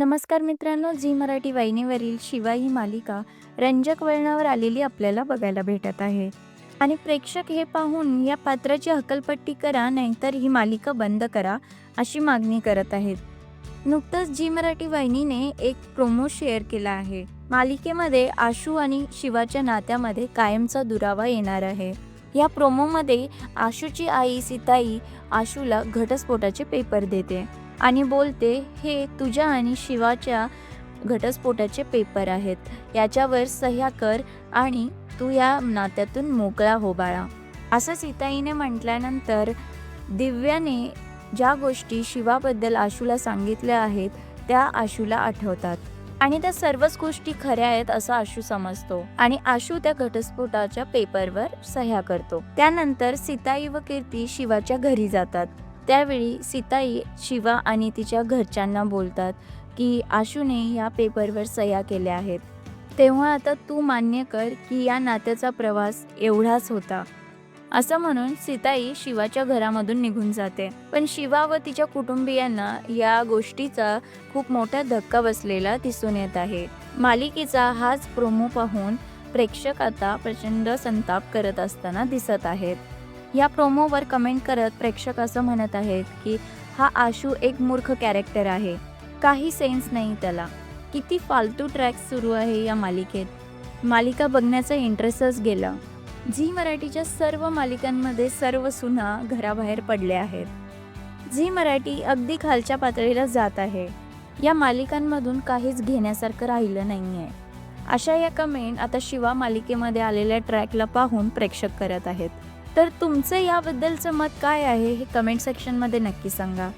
नमस्कार मित्रांनो झी मराठी वाहिनीवरील शिवा ही मालिका रंजक वळणावर आलेली आपल्याला बघायला भेटत आहे. आणि प्रेक्षक हे पाहून या पात्राची हकलपट्टी करा नाहीतर ही मालिका बंद करा अशी मागणी करत आहेत. नुकतंच झी मराठी वाहिनीने एक प्रोमो शेअर केला आहे. मालिकेमध्ये आशू आणि शिवाच्या नात्यामध्ये कायमचा दुरावा येणार आहे. या प्रोमोमध्ये आशूची आई सीताई आशूला घटस्फोटाचे पेपर देते. आणि बोलते हे तुझ्या आणि शिवाच्या घटस्फोटाचे पेपर आहेत. याच्यावर सह्या कर आणि तू या नात्यातून मोकळा हो बाळा. असं सीताईने म्हटल्यानंतर दिव्याने ज्या गोष्टी शिवाबद्दल आशूला सांगितल्या आहेत त्या आशूला आठवतात. आणि त्या सर्वच गोष्टी खऱ्या आहेत असं आशू समजतो. आणि आशू त्या घटस्फोटाच्या पेपरवर सह्या करतो. त्यानंतर सीताई व कीर्ती शिवाच्या घरी जातात. त्यावेळी सीताई शिवा आणि तिच्या घरच्यांना बोलतात की आशूने या पेपरवर सह्या केल्या आहेत. तेव्हा आता तू मान्य कर की या नात्याचा प्रवास एवढाच होता. असं म्हणून सीताई शिवाच्या घरामधून निघून जाते. पण शिवा व तिच्या कुटुंबियांना या गोष्टीचा खूप मोठा धक्का बसलेला दिसून येत आहे. मालिकेचा हाच प्रोमो पाहून प्रेक्षक आता प्रचंड संताप करत असताना दिसत आहेत. या प्रोमोवर कमेंट करत प्रेक्षक असं म्हणत आहेत की हा आशू एक मूर्ख कॅरेक्टर आहे. काही सेन्स नाही त्याला. किती फालतू ट्रॅक्स सुरू आहे या मालिकेत. मालिका बघण्याचा इंटरेस्टच गेला. झी मराठीच्या सर्व मालिकांमध्ये सर्व सुना घराबाहेर पडल्या आहेत. झी मराठी अगदी खालच्या पातळीला जात आहे. या मालिकांमधून काहीच घेण्यासारखं राहिलं नाही आहे अशा या कमेंट आता शिवा मालिकेमध्ये आलेल्या ट्रॅकला पाहून प्रेक्षक करत आहेत. तर तुमचं याबद्दलचं मत काय आहे हे कमेंट सेक्शनमध्ये नक्की सांगा.